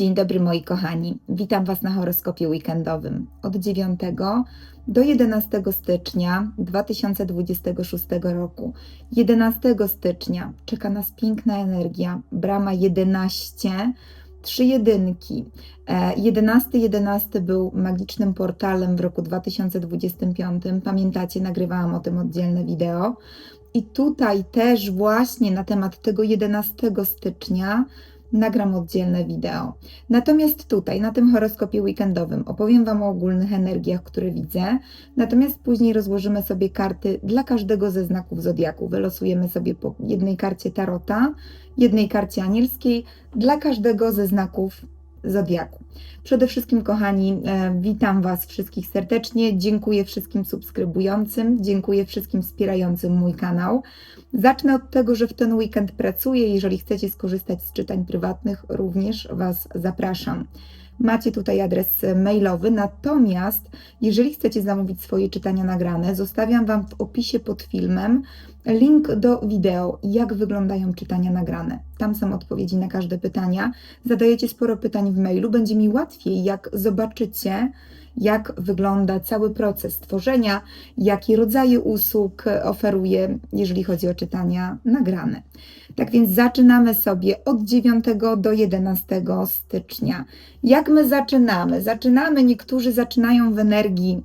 Dzień dobry moi kochani. Witam Was na horoskopie weekendowym od 9 do 11 stycznia 2026 roku. 11 stycznia czeka nas piękna energia, brama 11, trzy jedynki. E, 11 11 był magicznym portalem w roku 2025. Pamiętacie, nagrywałam o tym oddzielne wideo. I tutaj też właśnie na temat tego 11 stycznia nagram oddzielne wideo. Natomiast tutaj, na tym horoskopie weekendowym, opowiem Wam o ogólnych energiach, które widzę, natomiast później rozłożymy sobie karty dla każdego ze znaków zodiaku. Wylosujemy sobie po jednej karcie tarota, jednej karcie anielskiej dla każdego ze znaków zodiaku. Przede wszystkim, kochani, e, witam Was wszystkich serdecznie. Dziękuję wszystkim subskrybującym, dziękuję wszystkim wspierającym mój kanał. Zacznę od tego, że w ten weekend pracuję. Jeżeli chcecie skorzystać z czytań prywatnych, również Was zapraszam. Macie tutaj adres mailowy, natomiast jeżeli chcecie zamówić swoje czytania nagrane, zostawiam Wam w opisie pod filmem link do wideo, jak wyglądają czytania nagrane. Tam są odpowiedzi na każde pytania. Zadajecie sporo pytań w mailu, będzie mi łatwiej, jak zobaczycie, jak wygląda cały proces tworzenia, jakie rodzaje usług oferuję, jeżeli chodzi o czytania nagrane. Tak więc zaczynamy sobie od 9 do 11 stycznia. Jak my zaczynamy? Zaczynamy, niektórzy zaczynają w energii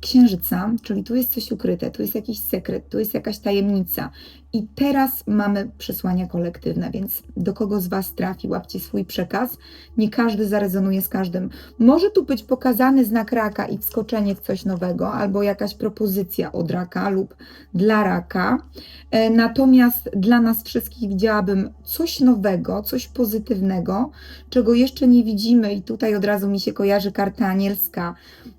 księżyca, czyli tu jest coś ukryte, tu jest jakiś sekret, tu jest jakaś tajemnica. I teraz mamy przesłania kolektywne, więc do kogo z Was trafi, łapcie swój przekaz. Nie każdy zarezonuje z każdym. Może tu być pokazany znak raka i wskoczenie w coś nowego, albo jakaś propozycja od raka lub dla raka. E, Natomiast dla nas wszystkich widziałabym coś nowego, coś pozytywnego, czego jeszcze nie widzimy, i tutaj od razu mi się kojarzy karta anielska.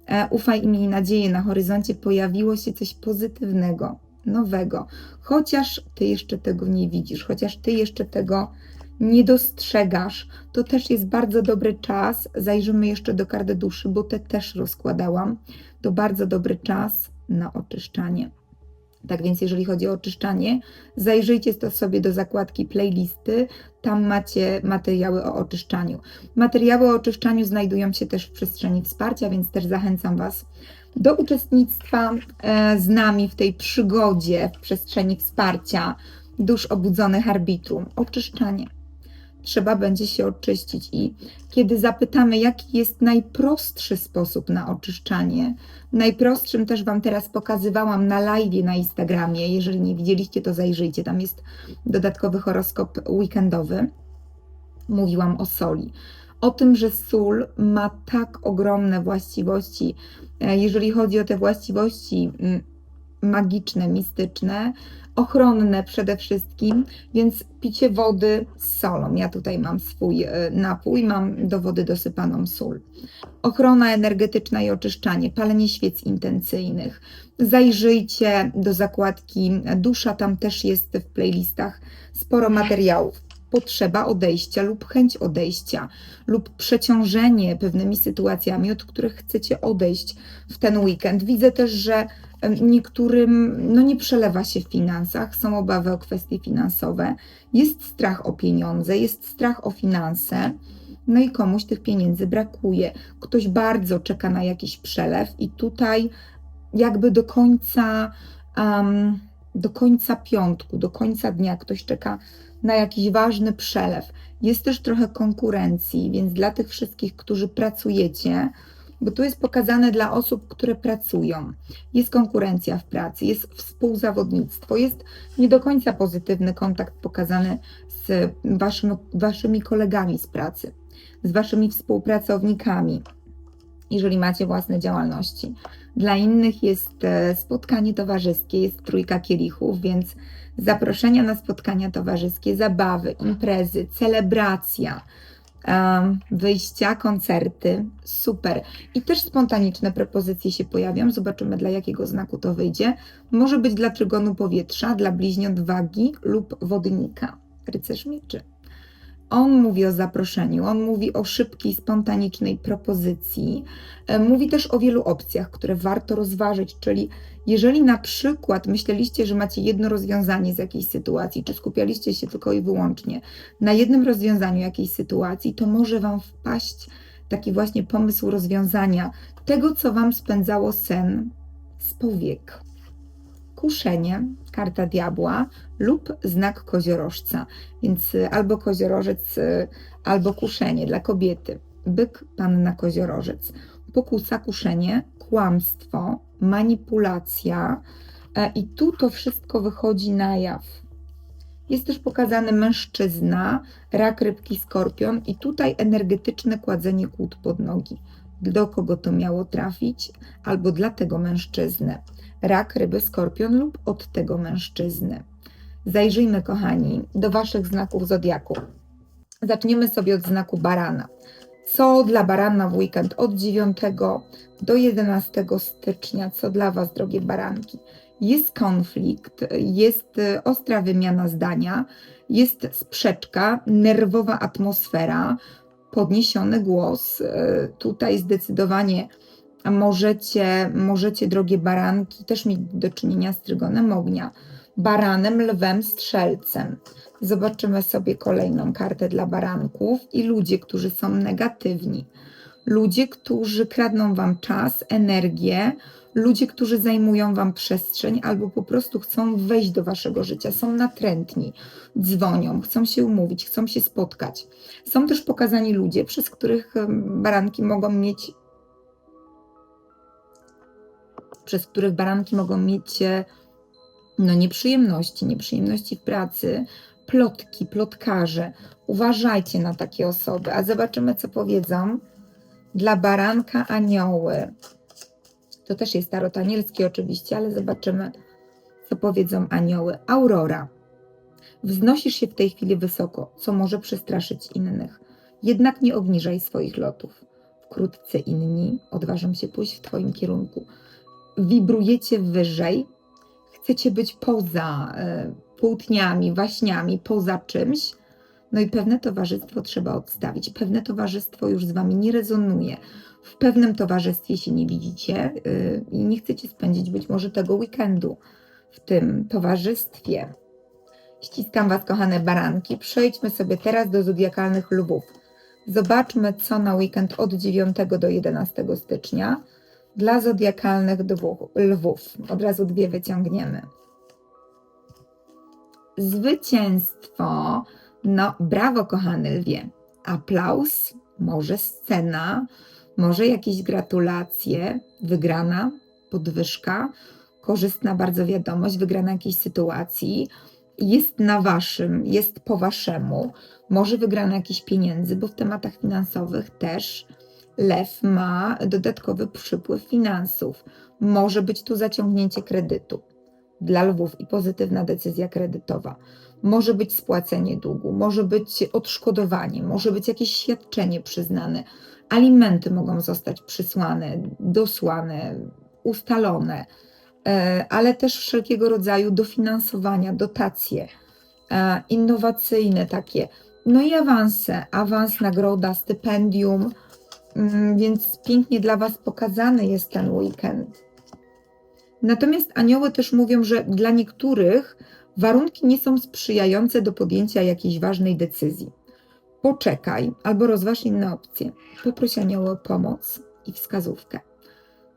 E, Ufaj i miej nadzieję, na horyzoncie pojawiło się coś pozytywnego, nowego, chociaż ty jeszcze tego nie widzisz, chociaż ty jeszcze tego nie dostrzegasz, to też jest bardzo dobry czas. Zajrzymy jeszcze do karty duszy, bo te też rozkładałam. To bardzo dobry czas na oczyszczanie. Tak więc, jeżeli chodzi o oczyszczanie, zajrzyjcie to sobie do zakładki playlisty. Tam macie materiały o oczyszczaniu. Materiały o oczyszczaniu znajdują się też w przestrzeni wsparcia, więc też zachęcam Was do uczestnictwa e, z nami w tej przygodzie w przestrzeni wsparcia dusz obudzonych arbitrum. Oczyszczanie. Trzeba będzie się oczyścić i kiedy zapytamy, jaki jest najprostszy sposób na oczyszczanie, najprostszym też Wam teraz pokazywałam na live na Instagramie. Jeżeli nie widzieliście, to zajrzyjcie. Tam jest dodatkowy horoskop weekendowy. Mówiłam o soli. O tym, że sól ma tak ogromne właściwości, e, jeżeli chodzi o te właściwości mm, magiczne, mistyczne, ochronne przede wszystkim, więc picie wody z solą. Ja tutaj mam swój e, napój, mam do wody dosypaną sól. Ochrona energetyczna i oczyszczanie, palenie świec intencyjnych. Zajrzyjcie do zakładki dusza, tam też jest w playlistach sporo materiałów. Potrzeba odejścia lub chęć odejścia, lub przeciążenie pewnymi sytuacjami, od których chcecie odejść w ten weekend. Widzę też, że niektórym no nie przelewa się w finansach, są obawy o kwestie finansowe, jest strach o pieniądze, jest strach o finanse. No i komuś tych pieniędzy brakuje. Ktoś bardzo czeka na jakiś przelew, i tutaj jakby do końca, em, do końca piątku, do końca dnia ktoś czeka na jakiś ważny przelew. Jest też trochę konkurencji, więc dla tych wszystkich, którzy pracujecie, bo tu jest pokazane dla osób, które pracują. Jest konkurencja w pracy, jest współzawodnictwo, jest nie do końca pozytywny kontakt pokazany z waszym, waszymi kolegami z pracy, z waszymi współpracownikami, jeżeli macie własne działalności. Dla innych jest e, spotkanie towarzyskie, jest trójka kielichów, więc zaproszenia na spotkania towarzyskie, zabawy, imprezy, celebracja, wyjścia, koncerty, super. I też spontaniczne propozycje się pojawią, zobaczymy dla jakiego znaku to wyjdzie. Może być dla trygonu powietrza, dla bliźniąt wagi lub wodnika, rycerz mieczy. On mówi o zaproszeniu, on mówi o szybkiej, spontanicznej propozycji. E, Mówi też o wielu opcjach, które warto rozważyć, czyli jeżeli na przykład myśleliście, że macie jedno rozwiązanie z jakiejś sytuacji, czy skupialiście się tylko i wyłącznie na jednym rozwiązaniu jakiejś sytuacji, to może Wam wpaść taki właśnie pomysł rozwiązania tego, co Wam spędzało sen z powiek. Kuszenie, karta diabła lub znak koziorożca, więc y, albo koziorożec, y, albo kuszenie dla kobiety. Byk, panna koziorożec. Pokusa, kuszenie, kłamstwo, manipulacja e, i tu to wszystko wychodzi na jaw. Jest też pokazany mężczyzna, rak, rybki, skorpion i tutaj energetyczne kładzenie kłód pod nogi. Do kogo to miało trafić? Albo dla tego mężczyzny. Rak, ryby, skorpion lub od tego mężczyzny. Zajrzyjmy, kochani, do Waszych znaków zodiaku. Zaczniemy sobie od znaku barana. Co dla barana w weekend od 9 do 11 stycznia? Co dla Was, drogie baranki? Jest konflikt, jest y, ostra wymiana zdania, jest sprzeczka, nerwowa atmosfera, podniesiony głos. Y, Tutaj zdecydowanie możecie, możecie, drogie baranki, też mieć do czynienia z trygonem ognia. Baranem, lwem, strzelcem. Zobaczymy sobie kolejną kartę dla baranków i ludzie, którzy są negatywni. Ludzie, którzy kradną wam czas, energię, ludzie, którzy zajmują wam przestrzeń albo po prostu chcą wejść do waszego życia, są natrętni, dzwonią, chcą się umówić, chcą się spotkać. Są też pokazani ludzie, przez których baranki mogą mieć przez których baranki mogą mieć e, no, nieprzyjemności, nieprzyjemności w pracy, plotki, plotkarze. Uważajcie na takie osoby, a zobaczymy, co powiedzą dla baranka anioły. To też jest tarot anielski oczywiście, ale zobaczymy, co powiedzą anioły. Aurora. Wznosisz się w tej chwili wysoko, co może przestraszyć innych. Jednak nie obniżaj swoich lotów. Wkrótce inni odważą się pójść w Twoim kierunku. Wibrujecie wyżej, chcecie być poza e, płótniami, waśniami, poza czymś. No i pewne towarzystwo trzeba odstawić. Pewne towarzystwo już z Wami nie rezonuje. W pewnym towarzystwie się nie widzicie y, i nie chcecie spędzić być może tego weekendu w tym towarzystwie. Ściskam Was, kochane baranki. Przejdźmy sobie teraz do zodiakalnych lwów. Zobaczmy, co na weekend od 9 do 11 stycznia dla zodiakalnych dwu- lwów. Od razu dwie wyciągniemy. Zwycięstwo. No, brawo, kochany lwie. Aplauz, może scena, może jakieś gratulacje, wygrana, podwyżka, korzystna bardzo wiadomość, wygrana jakiejś sytuacji. Jest na waszym, jest po waszemu, może wygrana jakichś pieniędzy, bo w tematach finansowych też lew ma dodatkowy przypływ finansów. Może być tu zaciągnięcie kredytu dla lwów i pozytywna decyzja kredytowa. Może być spłacenie długu, może być odszkodowanie, może być jakieś świadczenie przyznane. Alimenty mogą zostać przysłane, dosłane, ustalone, e, ale też wszelkiego rodzaju dofinansowania, dotacje e, innowacyjne takie. No i awanse, awans, nagroda, stypendium, więc pięknie dla Was pokazany jest ten weekend. Natomiast anioły też mówią, że dla niektórych warunki nie są sprzyjające do podjęcia jakiejś ważnej decyzji. Poczekaj albo rozważ inne opcje. Poproś anioła o pomoc i wskazówkę.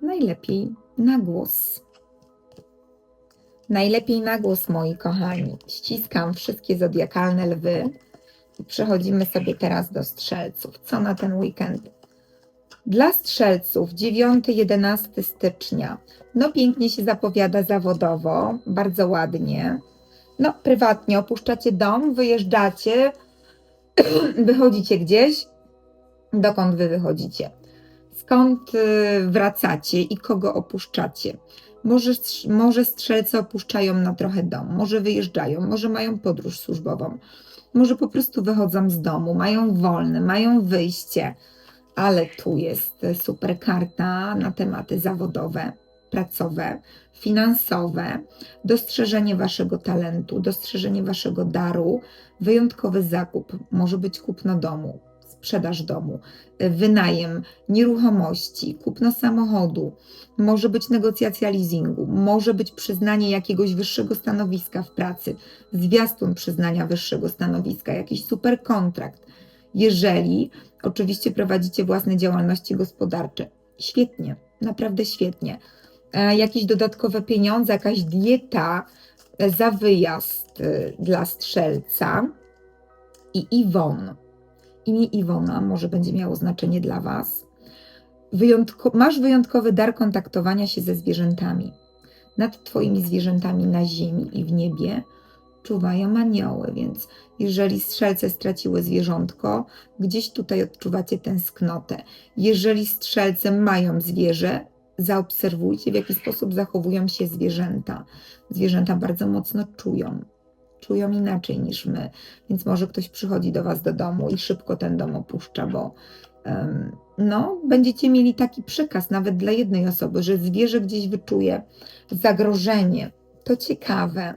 Najlepiej na głos. Najlepiej na głos, moi kochani. Ściskam wszystkie zodiakalne lwy przechodzimy sobie teraz do strzelców. Co na ten weekend dla strzelców 9-11 stycznia. No pięknie się zapowiada zawodowo, bardzo ładnie. No prywatnie opuszczacie dom, wyjeżdżacie, wychodzicie gdzieś. Dokąd wy wychodzicie? Skąd y, wracacie i kogo opuszczacie? Może, może strzelcy opuszczają na trochę dom, może wyjeżdżają, może mają podróż służbową, może po prostu wychodzą z domu, mają wolne, mają wyjście ale tu jest super karta na tematy zawodowe. pracowe, finansowe, dostrzeżenie waszego talentu, dostrzeżenie waszego daru, wyjątkowy zakup, może być kupno domu, sprzedaż domu, wynajem nieruchomości, kupno samochodu, może być negocjacja leasingu, może być przyznanie jakiegoś wyższego stanowiska w pracy, zwiastun przyznania wyższego stanowiska, jakiś super kontrakt. Jeżeli oczywiście prowadzicie własne działalności gospodarcze, świetnie, naprawdę świetnie. E, jakieś dodatkowe pieniądze, jakaś dieta e, za wyjazd e, dla strzelca i Iwon. Imię Iwona może będzie miało znaczenie dla Was. Wyjątko, masz wyjątkowy dar kontaktowania się ze zwierzętami. Nad Twoimi zwierzętami na ziemi i w niebie czuwają anioły, więc jeżeli strzelce straciły zwierzątko, gdzieś tutaj odczuwacie tęsknotę. Jeżeli strzelce mają zwierzę, zaobserwujcie, w jaki sposób zachowują się zwierzęta. Zwierzęta bardzo mocno czują. Czują inaczej niż my, więc może ktoś przychodzi do Was do domu i szybko ten dom opuszcza, bo um, no, będziecie mieli taki przekaz nawet dla jednej osoby, że zwierzę gdzieś wyczuje zagrożenie. To ciekawe.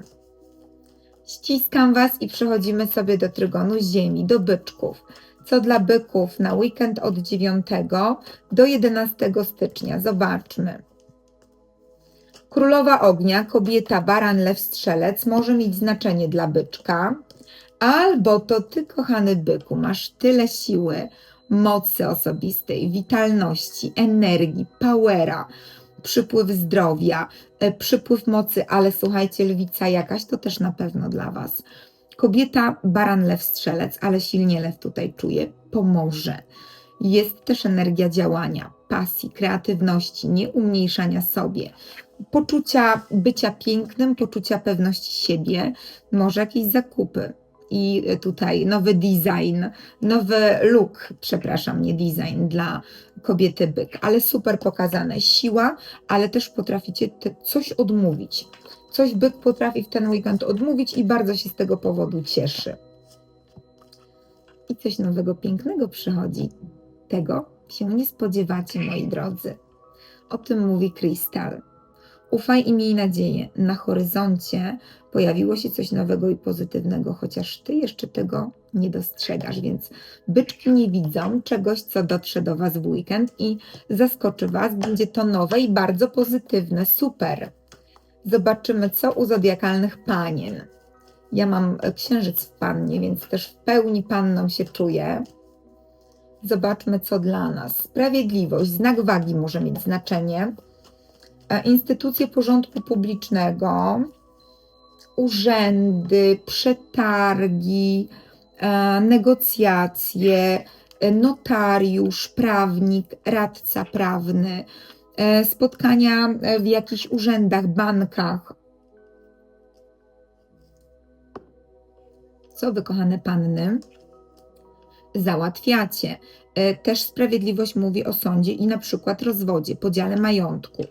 Ściskam Was i przechodzimy sobie do trygonu Ziemi, do byczków. Co dla byków na weekend od 9 do 11 stycznia. Zobaczmy. Królowa ognia, kobieta, baran, lew, strzelec może mieć znaczenie dla byczka, albo to ty, kochany byku, masz tyle siły, mocy osobistej, witalności, energii, powera, przypływ zdrowia, e, przypływ mocy, ale słuchajcie, lwica jakaś to też na pewno dla Was. Kobieta, baran, lew, strzelec, ale silnie lew tutaj czuje, pomoże. Jest też energia działania, pasji, kreatywności, nie umniejszania sobie, poczucia bycia pięknym, poczucia pewności siebie, może jakieś zakupy. I tutaj nowy design, nowy look, przepraszam, nie design dla kobiety byk, ale super pokazane. Siła, ale też potraficie coś odmówić. Coś byk potrafi w ten weekend odmówić i bardzo się z tego powodu cieszy. I coś nowego, pięknego przychodzi. Tego się nie spodziewacie, moi drodzy. O tym mówi Krystal. Ufaj i miej nadzieję. Na horyzoncie pojawiło się coś nowego i pozytywnego, chociaż ty jeszcze tego nie dostrzegasz, więc byczki nie widzą czegoś, co dotrze do Was w weekend i zaskoczy Was. Będzie to nowe i bardzo pozytywne. Super. Zobaczymy, co u zodiakalnych panien. Ja mam księżyc w pannie, więc też w pełni panną się czuję. Zobaczmy, co dla nas. Sprawiedliwość, znak wagi może mieć znaczenie. E, instytucje porządku publicznego, urzędy, przetargi, e, negocjacje, e, notariusz, prawnik, radca prawny, spotkania w jakichś urzędach, bankach. Co wy, kochane panny, załatwiacie? Też sprawiedliwość mówi o sądzie i na przykład rozwodzie, podziale majątku.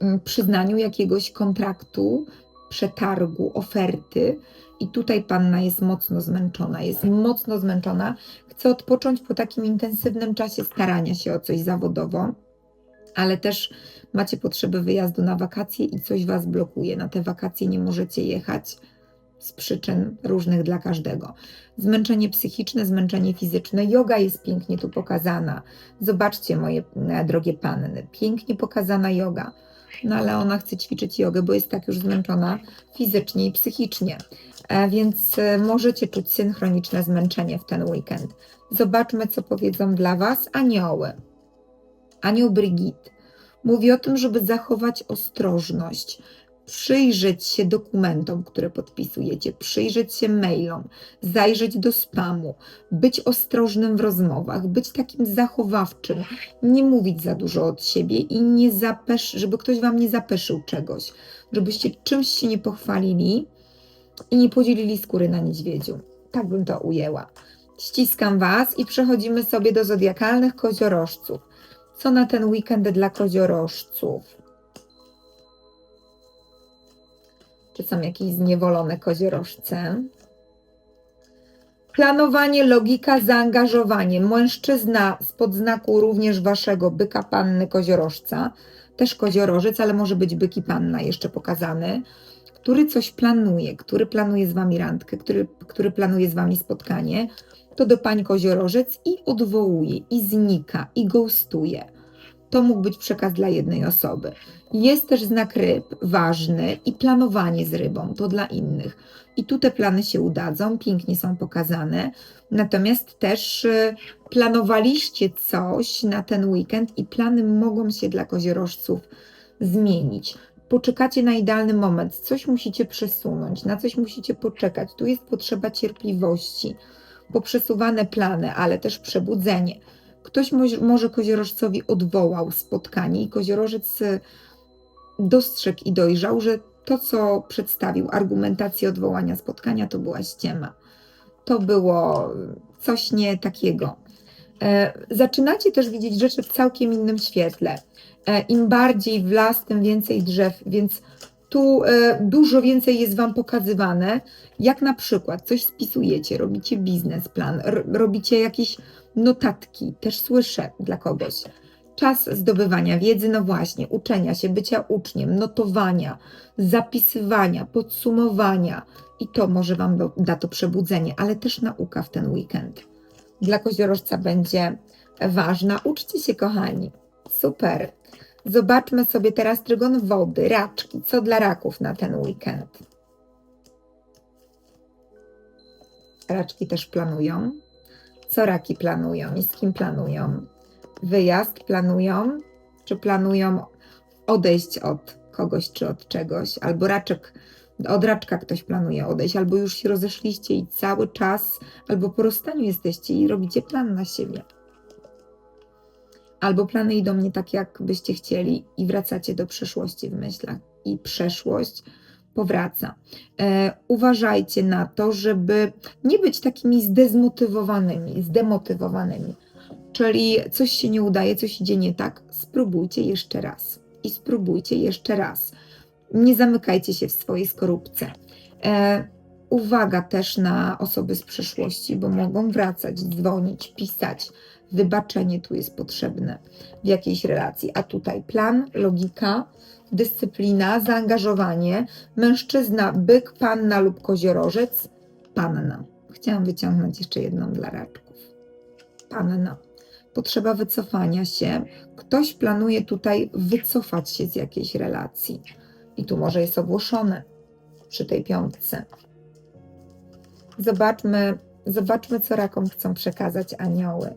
Mm, przyznaniu jakiegoś kontraktu, przetargu, oferty. I tutaj panna jest mocno zmęczona, jest mocno zmęczona. Chce odpocząć po takim intensywnym czasie starania się o coś zawodowo, ale też macie potrzebę wyjazdu na wakacje i coś was blokuje. Na te wakacje nie możecie jechać z przyczyn różnych dla każdego. Zmęczenie psychiczne, zmęczenie fizyczne. Yoga jest pięknie tu pokazana. Zobaczcie, moje e, drogie panny, pięknie pokazana yoga no ale ona chce ćwiczyć jogę, bo jest tak już zmęczona fizycznie i psychicznie. E, więc e, możecie czuć synchroniczne zmęczenie w ten weekend. Zobaczmy, co powiedzą dla Was anioły. Anioł Brigitte mówi o tym, żeby zachować ostrożność, przyjrzeć się dokumentom, które podpisujecie, przyjrzeć się mailom, zajrzeć do spamu, być ostrożnym w rozmowach, być takim zachowawczym, nie mówić za dużo od siebie i nie zapesz, żeby ktoś wam nie zapeszył czegoś, żebyście czymś się nie pochwalili i nie podzielili skóry na niedźwiedziu. Tak bym to ujęła. Ściskam Was i przechodzimy sobie do zodiakalnych koziorożców. Co na ten weekend dla koziorożców? Czy są jakieś zniewolone koziorożce? Planowanie, logika, zaangażowanie. Mężczyzna spod znaku również waszego byka, panny, koziorożca. Też koziorożec, ale może być byk i panna jeszcze pokazany. Który coś planuje, który planuje z wami randkę, który, który planuje z wami spotkanie, to do pań koziorożec i odwołuje, i znika, i ghostuje. To mógł być przekaz dla jednej osoby. Jest też znak ryb, ważny, i planowanie z rybą, to dla innych. I tu te plany się udadzą, pięknie są pokazane. Natomiast też y, planowaliście coś na ten weekend i plany mogą się dla koziorożców zmienić. Poczekacie na idealny moment, coś musicie przesunąć, na coś musicie poczekać. Tu jest potrzeba cierpliwości, poprzesuwane plany, ale też przebudzenie. Ktoś moż- może koziorożcowi odwołał spotkanie i koziorożec y, dostrzegł i dojrzał, że to, co przedstawił, argumentację odwołania spotkania, to była ściema. To było coś nie takiego. E, Zaczynacie też widzieć rzeczy w całkiem innym świetle. E, Im bardziej w las, tym więcej drzew, więc tu e, dużo więcej jest Wam pokazywane, jak na przykład coś spisujecie, robicie biznesplan, robicie jakieś notatki, też słyszę dla kogoś. Czas zdobywania wiedzy, no właśnie, uczenia się, bycia uczniem, notowania, zapisywania, podsumowania i to może Wam da to przebudzenie, ale też nauka w ten weekend. Dla koziorożca będzie ważna. Uczcie się, kochani. Super. Zobaczmy sobie teraz trygon wody, raczki. Co dla raków na ten weekend? Raczki też planują. Co raki planują i z kim planują? Wyjazd planują? Czy planują odejść od kogoś czy od czegoś? Albo raczek, od raczka ktoś planuje odejść, albo już się rozeszliście i cały czas, albo po rozstaniu jesteście i robicie plan na siebie. Albo plany idą nie tak, jak byście chcieli i wracacie do przeszłości w myślach. I przeszłość powraca. E, uważajcie na to, żeby nie być takimi zdezmotywowanymi, zdemotywowanymi. Czyli coś się nie udaje, coś idzie nie tak, spróbujcie jeszcze raz. I spróbujcie jeszcze raz. Nie zamykajcie się w swojej skorupce. E, uwaga też na osoby z przeszłości, bo mogą wracać, dzwonić, pisać. Wybaczenie tu jest potrzebne w jakiejś relacji. A tutaj plan, logika, dyscyplina, zaangażowanie. Mężczyzna, byk, panna lub koziorożec, panna. Chciałam wyciągnąć jeszcze jedną dla raczków. Panna. Potrzeba wycofania się. Ktoś planuje tutaj wycofać się z jakiejś relacji. I tu może jest ogłoszone przy tej piątce. Zobaczmy, zobaczmy, co rakom chcą przekazać anioły.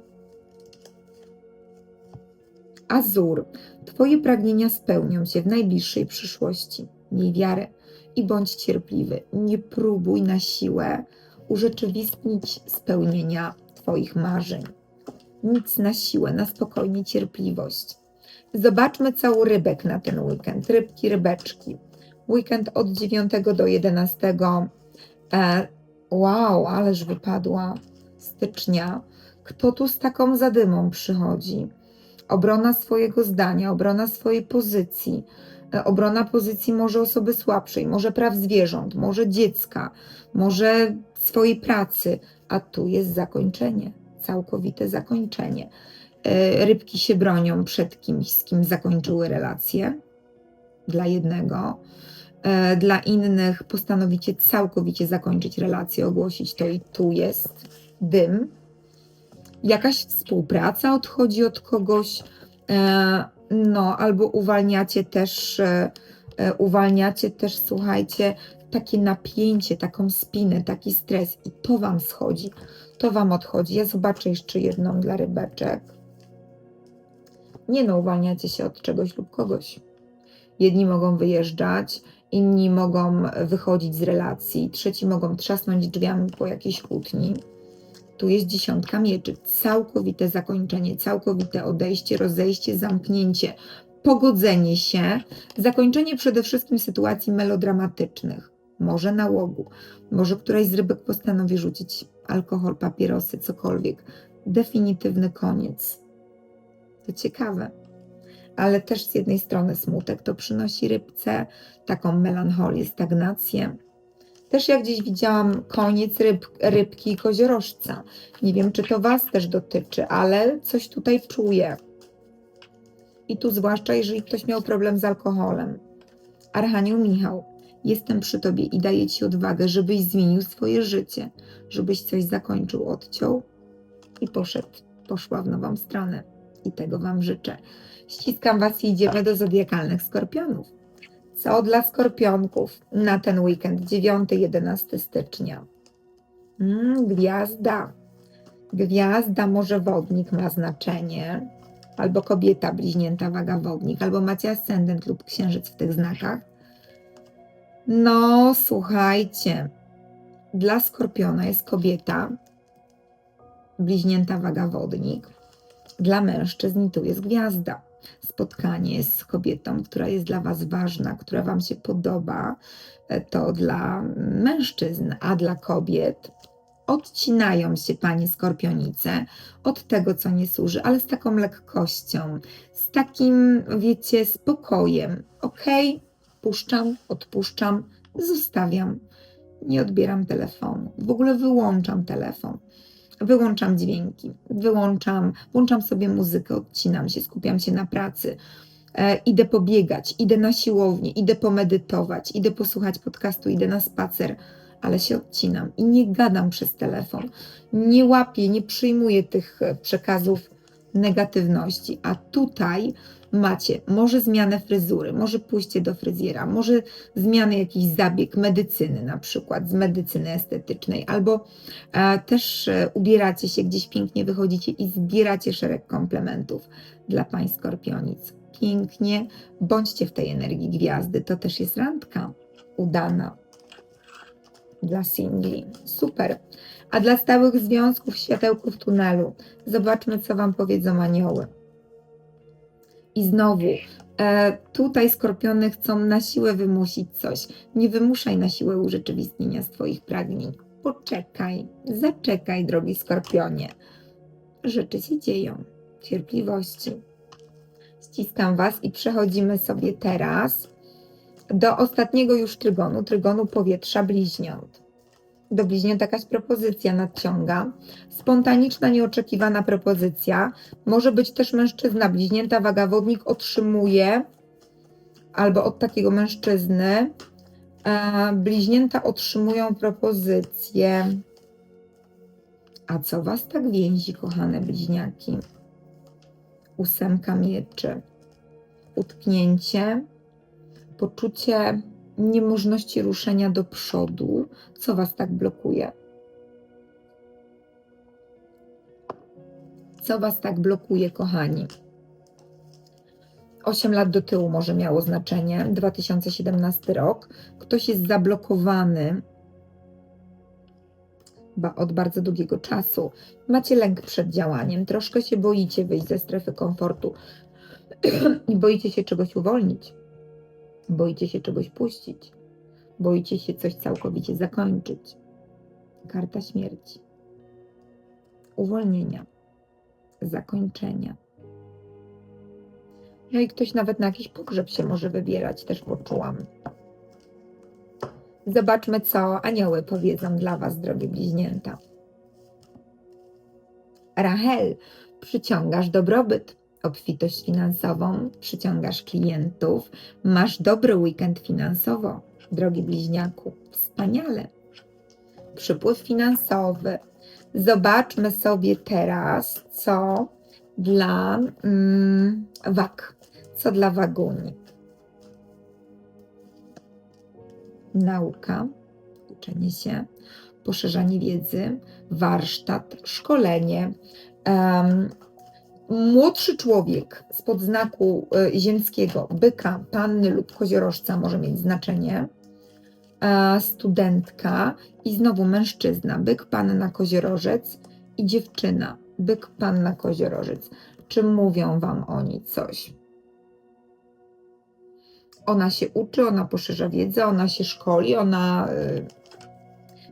Azur, Twoje pragnienia spełnią się w najbliższej przyszłości. Miej wiarę i bądź cierpliwy. Nie próbuj na siłę urzeczywistnić spełnienia Twoich marzeń. Nic na siłę, na spokojnie cierpliwość. Zobaczmy całą rybek na ten weekend. Rybki, rybeczki. Weekend od 9 do 11. E, wow, ależ wypadła stycznia. Kto tu z taką zadymą przychodzi? Obrona swojego zdania, obrona swojej pozycji, e, obrona pozycji może osoby słabszej, może praw zwierząt, może dziecka, może swojej pracy, a tu jest zakończenie, całkowite zakończenie. E, Rybki się bronią przed kimś, z kim zakończyły relacje. Dla jednego, E, dla innych postanowicie całkowicie zakończyć relację, ogłosić to i tu jest dym jakaś współpraca odchodzi od kogoś, e, no albo uwalniacie też, e, e, uwalniacie też, słuchajcie, takie napięcie, taką spinę, taki stres i to Wam schodzi, to Wam odchodzi. Ja zobaczę jeszcze jedną dla rybeczek. Nie no, uwalniacie się od czegoś lub kogoś. Jedni mogą wyjeżdżać, inni mogą wychodzić z relacji, trzeci mogą trzasnąć drzwiami po jakiejś kłótni tu jest dziesiątka mieczy, całkowite zakończenie, całkowite odejście, rozejście, zamknięcie, pogodzenie się, zakończenie przede wszystkim sytuacji melodramatycznych, może nałogu, może któraś z rybek postanowi rzucić alkohol, papierosy, cokolwiek. Definitywny koniec. To ciekawe. Ale też z jednej strony smutek to przynosi rybce, taką melancholię, stagnację. Też jak gdzieś widziałam koniec ryb, rybki i koziorożca. Nie wiem, czy to Was też dotyczy, ale coś tutaj czuję. I tu zwłaszcza, jeżeli ktoś miał problem z alkoholem. Archanioł Michał, jestem przy Tobie i daję Ci odwagę, żebyś zmienił swoje życie, żebyś coś zakończył, odciął i poszedł, poszła w nową stronę. I tego Wam życzę. Ściskam Was i idziemy do zodiakalnych skorpionów. Co dla skorpionków na ten weekend 9-11 stycznia? Mm, gwiazda. Gwiazda, może wodnik ma znaczenie, albo kobieta bliźnięta, waga wodnik, albo macie ascendent lub księżyc w tych znakach. No, słuchajcie, dla skorpiona jest kobieta, bliźnięta, waga wodnik. Dla mężczyzn tu jest gwiazda. Spotkanie z kobietą, która jest dla Was ważna, która Wam się podoba, e, to dla mężczyzn, a dla kobiet odcinają się panie skorpionice od tego, co nie służy, ale z taką lekkością, z takim, wiecie, spokojem. Ok, puszczam, odpuszczam, zostawiam. Nie odbieram telefonu. W ogóle wyłączam telefon. Wyłączam dźwięki, wyłączam, włączam sobie muzykę, odcinam się, skupiam się na pracy. E, idę pobiegać, idę na siłownię, idę pomedytować, idę posłuchać podcastu, idę na spacer ale się odcinam i nie gadam przez telefon. Nie łapię, nie przyjmuję tych przekazów negatywności. A tutaj macie może zmianę fryzury, może pójście do fryzjera, może zmianę jakiś zabieg medycyny, na przykład z medycyny estetycznej, albo e, też e, ubieracie się gdzieś pięknie, wychodzicie i zbieracie szereg komplementów dla pań skorpionic. Pięknie, bądźcie w tej energii gwiazdy, to też jest randka udana dla singli. Super. A dla stałych związków światełku w tunelu, zobaczmy, co Wam powiedzą anioły. I znowu, e, tutaj skorpiony chcą na siłę wymusić coś. Nie wymuszaj na siłę urzeczywistnienia swoich pragnień. Poczekaj, zaczekaj, drogi skorpionie. Rzeczy się dzieją. Cierpliwości. Ściskam Was i przechodzimy sobie teraz do ostatniego już trygonu, trygonu powietrza bliźniąt. Do bliźniąt jakaś propozycja nadciąga. Spontaniczna, nieoczekiwana propozycja. Może być też mężczyzna, bliźnięta wagawodnik otrzymuje albo od takiego mężczyzny. E, bliźnięta otrzymują propozycję. A co was tak więzi, kochane bliźniaki? Ósemka mieczy. Utknięcie poczucie niemożności ruszenia do przodu. Co Was tak blokuje? Co Was tak blokuje, kochani? 8 lat do tyłu może miało znaczenie, 2017 rok. Ktoś jest zablokowany od bardzo długiego czasu. Macie lęk przed działaniem, troszkę się boicie wyjść ze strefy komfortu i boicie się czegoś uwolnić. Boicie się czegoś puścić. Boicie się coś całkowicie zakończyć. Karta śmierci. Uwolnienia. Zakończenia. No i ktoś nawet na jakiś pogrzeb się może wybierać, też poczułam. Zobaczmy, co anioły powiedzą dla Was, drogie bliźnięta. Rachel, przyciągasz dobrobyt obfitość finansową, przyciągasz klientów, masz dobry weekend finansowo, drogi bliźniaku. Wspaniale. Przypływ finansowy. Zobaczmy sobie teraz, co dla mm, wag, co dla waguni. Nauka, uczenie się, poszerzanie wiedzy, warsztat, szkolenie, um, młodszy człowiek spod znaku e, ziemskiego, byka, panny lub koziorożca może mieć znaczenie, studentka i znowu mężczyzna, byk, panna, koziorożec i dziewczyna, byk, panna, koziorożec. Czy mówią Wam oni coś? Ona się uczy, ona poszerza wiedzę, ona się szkoli, ona e,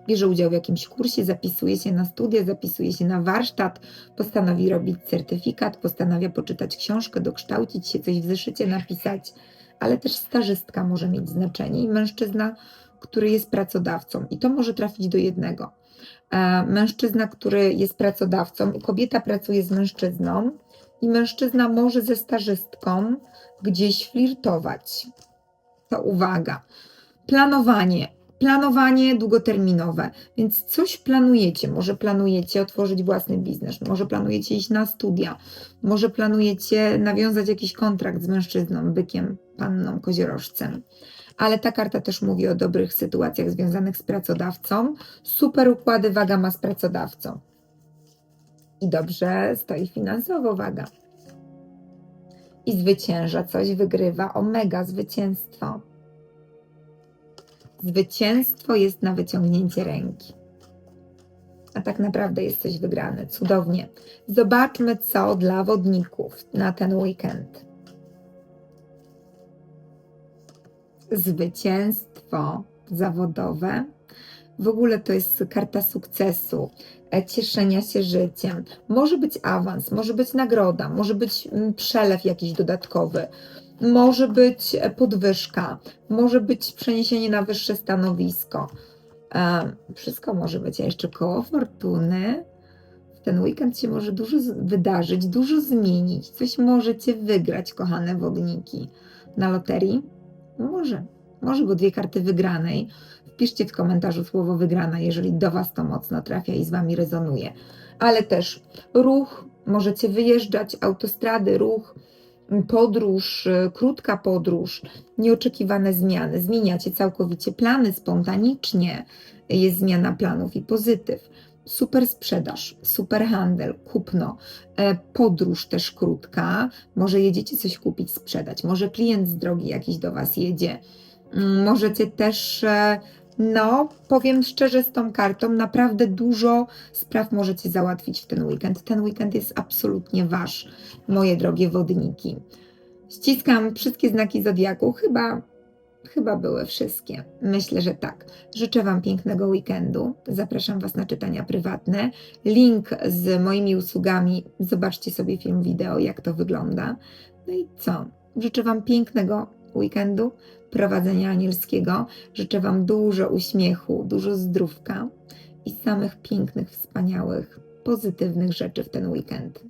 bierze udział w jakimś kursie, zapisuje się na studia, zapisuje się na warsztat, postanowi robić certyfikat, postanawia poczytać książkę, dokształcić się, coś w zeszycie napisać, ale też stażystka może mieć znaczenie i mężczyzna który jest pracodawcą i to może trafić do jednego. E, Mężczyzna, który jest pracodawcą, kobieta pracuje z mężczyzną i mężczyzna może ze stażystką gdzieś flirtować. To uwaga. Planowanie. Planowanie długoterminowe, więc coś planujecie. Może planujecie otworzyć własny biznes, może planujecie iść na studia, może planujecie nawiązać jakiś kontrakt z mężczyzną, bykiem, panną, koziorożcem. Ale ta karta też mówi o dobrych sytuacjach związanych z pracodawcą. Super układy waga ma z pracodawcą. I dobrze stoi finansowo waga. I zwycięża coś, wygrywa. Omega, zwycięstwo. Zwycięstwo jest na wyciągnięcie ręki. A tak naprawdę jest coś wygrane. Cudownie. Zobaczmy, co dla wodników na ten weekend. Zwycięstwo zawodowe. W ogóle to jest karta sukcesu, e, cieszenia się życiem. Może być awans, może być nagroda, może być mm, przelew jakiś dodatkowy, może być podwyżka, może być przeniesienie na wyższe stanowisko. E, Wszystko może być, a jeszcze koło fortuny. W ten weekend się może dużo wydarzyć, dużo zmienić. Coś możecie wygrać, kochane wodniki. Na loterii? Może, może, bo dwie karty wygranej. Wpiszcie w komentarzu słowo wygrana, jeżeli do Was to mocno trafia i z Wami rezonuje. Ale też ruch, możecie wyjeżdżać, autostrady, ruch, podróż, y, krótka podróż, nieoczekiwane zmiany. Zmieniacie całkowicie plany spontanicznie. Jest zmiana planów i pozytyw. Super sprzedaż, super handel, kupno, e, podróż też krótka. Może jedziecie coś kupić, sprzedać. Może klient z drogi jakiś do Was jedzie. Mm, Możecie też, e, no, powiem szczerze, z tą kartą naprawdę dużo spraw możecie załatwić w ten weekend. Ten weekend jest absolutnie Wasz, moje drogie wodniki. Ściskam wszystkie znaki zodiaku, chyba, chyba były wszystkie. Myślę, że tak. Życzę Wam pięknego weekendu. Zapraszam Was na czytania prywatne. Link z moimi usługami. Zobaczcie sobie film wideo, jak to wygląda. No i co? Życzę Wam pięknego weekendu, prowadzenia anielskiego. Życzę Wam dużo uśmiechu, dużo zdrówka i samych pięknych, wspaniałych, pozytywnych rzeczy w ten weekend.